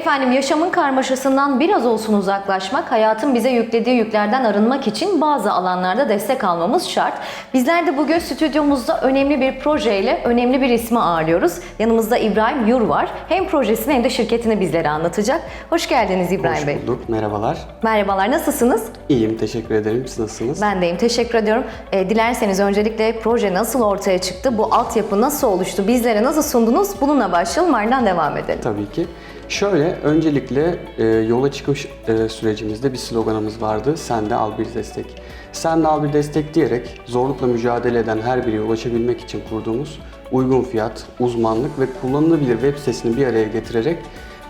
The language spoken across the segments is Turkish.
Efendim yaşamın karmaşasından biraz olsun uzaklaşmak, hayatın bize yüklediği yüklerden arınmak için bazı alanlarda destek almamız şart. Bizler de bugün stüdyomuzda önemli bir projeyle önemli bir ismi ağırlıyoruz. Yanımızda İbrahim Yur var. Hem projesini hem de şirketini bizlere anlatacak. Hoş geldiniz İbrahim Hoş Bey. bulduk. Merhabalar. Merhabalar, nasılsınız? İyiyim. Teşekkür ederim. Siz nasılsınız? Ben deyim, teşekkür ediyorum. E, dilerseniz öncelikle proje nasıl ortaya çıktı, bu altyapı nasıl oluştu, bizlere nasıl sundunuz? Bununla başlayalım, ardından devam edelim. Tabii ki. Şöyle, öncelikle e, yola çıkış e, sürecimizde bir sloganımız vardı. Sen de al bir destek. Sen de al bir destek diyerek zorlukla mücadele eden her biri ulaşabilmek için kurduğumuz uygun fiyat, uzmanlık ve kullanılabilir web sitesini bir araya getirerek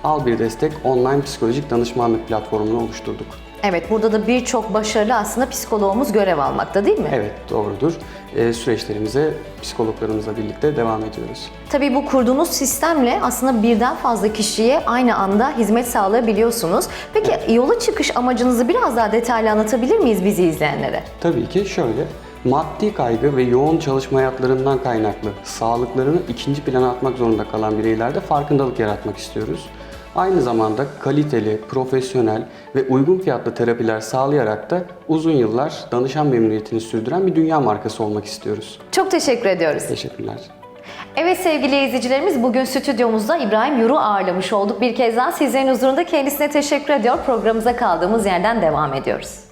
Al Bir Destek online psikolojik danışmanlık platformunu oluşturduk. Evet, burada da birçok başarılı aslında psikologumuz görev almakta değil mi? Evet, doğrudur. E, süreçlerimize psikologlarımızla birlikte devam ediyoruz. Tabii bu kurduğunuz sistemle aslında birden fazla kişiye aynı anda hizmet sağlayabiliyorsunuz. Peki yola çıkış amacınızı biraz daha detaylı anlatabilir miyiz bizi izleyenlere? Tabii ki şöyle, maddi kaygı ve yoğun çalışma hayatlarından kaynaklı sağlıklarını ikinci plana atmak zorunda kalan bireylerde farkındalık yaratmak istiyoruz. Aynı zamanda kaliteli, profesyonel ve uygun fiyatlı terapiler sağlayarak da uzun yıllar danışan memnuniyetini sürdüren bir dünya markası olmak istiyoruz. Çok teşekkür ediyoruz. Teşekkürler. Evet sevgili izleyicilerimiz bugün stüdyomuzda İbrahim Yur'u ağırlamış olduk. Bir kez daha sizlerin huzurunda kendisine teşekkür ediyor. Programımıza kaldığımız yerden devam ediyoruz.